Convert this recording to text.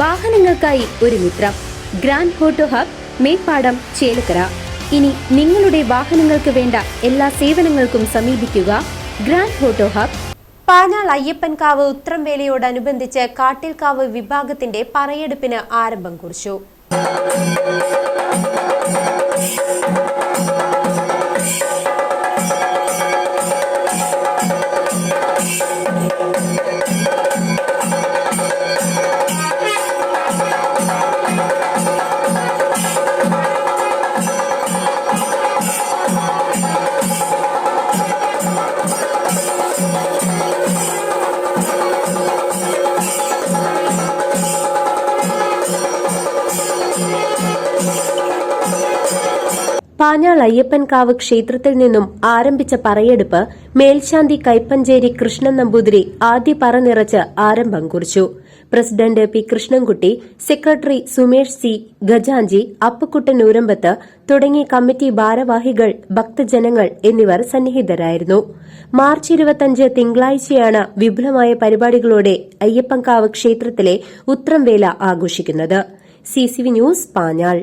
വാഹനങ്ങൾക്കായി ഒരു മിത്രം. Grand photo hub Meppadam Chelakkara. ഇനി നിങ്ങളുടെ വാഹനങ്ങൾക്ക് വേണ്ട എല്ലാ സേവനങ്ങൾക്കും സമീപിക്കുക grand photo hub. Panjal Ayyappankavu ഉത്രംവേലയോടനുബന്ധിച്ച് കാട്ടിൽക്കാവ് വിഭാഗത്തിന്റെ പറയെടുപ്പിന് ആരംഭം കുറിച്ചു. പാഞ്ഞാൾ അയ്യപ്പൻകാവ് ക്ഷേത്രത്തിൽ നിന്നും ആരംഭിച്ച പറയെടുപ്പ് മേൽശാന്തി കൈപ്പഞ്ചേരി കൃഷ്ണൻ നമ്പൂതിരി ആദ്യ പറ നിറച്ച് ആരംഭം കുറിച്ചു. President P Krishnankutty secretary Sumesh C ഗജാഞ്ചി Appukuttan Urambath തുടങ്ങി കമ്മിറ്റി ഭാരവാഹികൾ ഭക്തജനങ്ങൾ എന്നിവർ സന്നിഹിതരായിരുന്നു. മാർച്ച് ഇരുപത്തിയഞ്ച് തിങ്കളാഴ്ചയാണ് വിപുലമായ പരിപാടികളോടെ അയ്യപ്പൻകാവ് ക്ഷേത്രത്തിലെ ഉത്രംവേല ആഘോഷിക്കുന്നത്. CCV news Panjal.